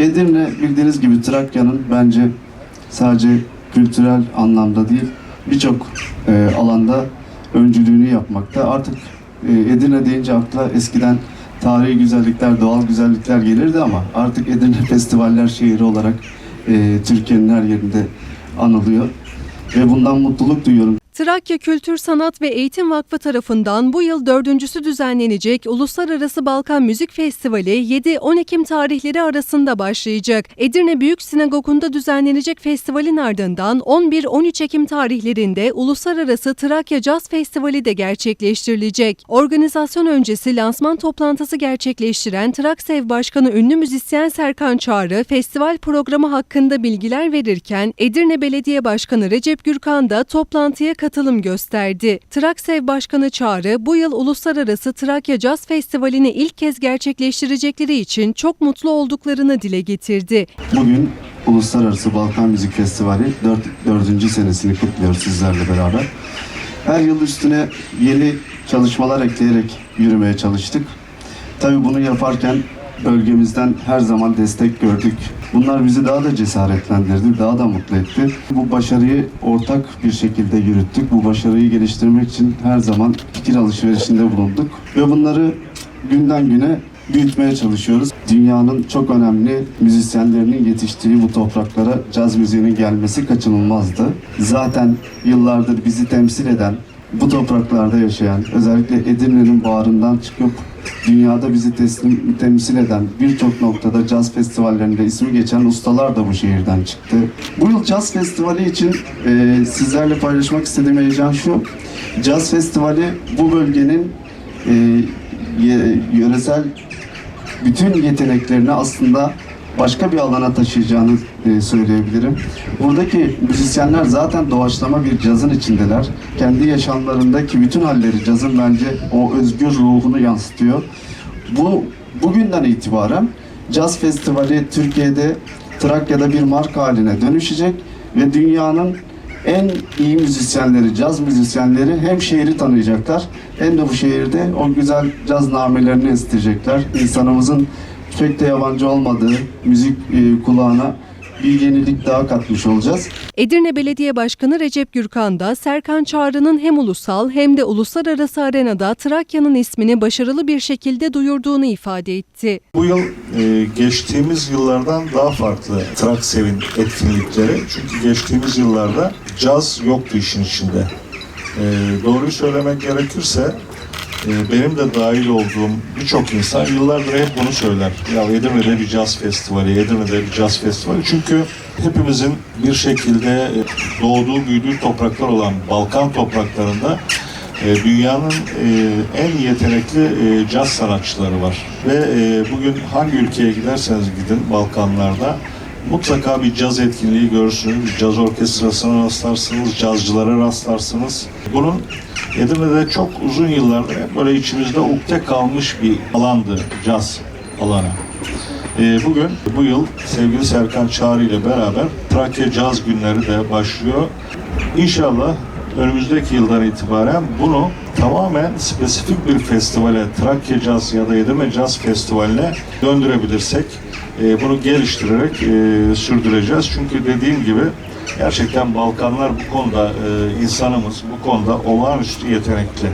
Edirne bildiğiniz gibi Trakya'nın bence sadece kültürel anlamda değil birçok e, alanda öncülüğünü yapmakta. Artık e, Edirne deyince akla eskiden tarihi güzellikler, doğal güzellikler gelirdi ama artık Edirne festivaller şehri olarak e, Türkiye'nin her yerinde anılıyor. Ve bundan mutluluk duyuyorum. Trakya Kültür Sanat ve Eğitim Vakfı tarafından bu yıl dördüncüsü düzenlenecek Uluslararası Balkan Müzik Festivali 7-10 Ekim tarihleri arasında başlayacak. Edirne Büyük Sinagogu'nda düzenlenecek festivalin ardından 11-13 Ekim tarihlerinde Uluslararası Trakya Caz Festivali de gerçekleştirilecek. Organizasyon öncesi lansman toplantısı gerçekleştiren Traksev Başkanı ünlü müzisyen Serkan Çağrı, festival programı hakkında bilgiler verirken Edirne Belediye Başkanı Recep Gürkan da toplantıya katılım gösterdi. Traksev Başkanı Çağrı, bu yıl Uluslararası Trakya Caz Festivali'ni ilk kez gerçekleştirecekleri için çok mutlu olduklarını dile getirdi. Bugün Uluslararası Balkan Müzik Festivali 4. dördüncü senesini kutluyoruz sizlerle beraber. Her yıl üstüne yeni çalışmalar ekleyerek yürümeye çalıştık. Tabii bunu yaparken bölgemizden her zaman destek gördük. Bunlar bizi daha da cesaretlendirdi, daha da mutlu etti. Bu başarıyı ortak bir şekilde yürüttük. Bu başarıyı geliştirmek için her zaman fikir alışverişinde bulunduk. Ve bunları günden güne büyütmeye çalışıyoruz. Dünyanın çok önemli müzisyenlerinin yetiştiği bu topraklara caz müziğinin gelmesi kaçınılmazdı. Zaten yıllardır bizi temsil eden, bu topraklarda yaşayan, özellikle Edirne'nin bağrından çıkıp dünyada bizi teslim, temsil eden birçok noktada caz festivallerinde ismi geçen ustalar da bu şehirden çıktı. Bu yıl caz festivali için e, sizlerle paylaşmak istediğim heyecan şu. Caz festivali bu bölgenin e, yöresel bütün yeteneklerini aslında başka bir alana taşıyacağını e, söyleyebilirim. Buradaki müzisyenler zaten doğaçlama bir cazın içindeler. Kendi yaşamlarındaki bütün halleri cazın bence o özgür ruhunu yansıtıyor. Bu bugünden itibaren Caz Festivali Türkiye'de Trakya'da bir marka haline dönüşecek ve dünyanın en iyi müzisyenleri, caz müzisyenleri hem şehri tanıyacaklar hem de bu şehirde o güzel caz namelerini isteyecekler. İnsanımızın pek de yabancı olmadığı müzik e, kulağına bir yenilik daha katmış olacağız. Edirne Belediye Başkanı Recep Gürkan da Serkan Çağrı'nın hem ulusal hem de uluslararası arenada Trakya'nın ismini başarılı bir şekilde duyurduğunu ifade etti. Bu yıl e, geçtiğimiz yıllardan daha farklı Traksev'in etkinlikleri. Çünkü geçtiğimiz yıllarda caz yoktu işin içinde. E, doğruyu söylemek gerekirse benim de dahil olduğum birçok insan yıllardır hep bunu söyler. Ya Edirne'de bir caz festivali, Edirne'de bir caz festivali. Çünkü hepimizin bir şekilde e, doğduğu, büyüdüğü topraklar olan Balkan topraklarında e, dünyanın e, en yetenekli caz sanatçıları var. Ve bugün hangi ülkeye giderseniz gidin Balkanlarda mutlaka bir caz etkinliği görürsünüz, bir caz orkestrasına rastlarsınız, cazcılara rastlarsınız. Bunun Edirne'de çok uzun yıllardır hep böyle içimizde ukde kalmış bir alandı caz alanı. Ee, Bugün bu yıl sevgili Serkan Çağrı ile beraber Trakya Caz Günleri de başlıyor. İnşallah önümüzdeki yıldan itibaren bunu tamamen spesifik bir festivale, Trakya Caz ya da Edirne Caz Festivali'ne döndürebilirsek e, bunu geliştirerek e, sürdüreceğiz. Çünkü dediğim gibi gerçekten Balkanlar bu konuda e, insanımız bu konuda olağanüstü yetenekli.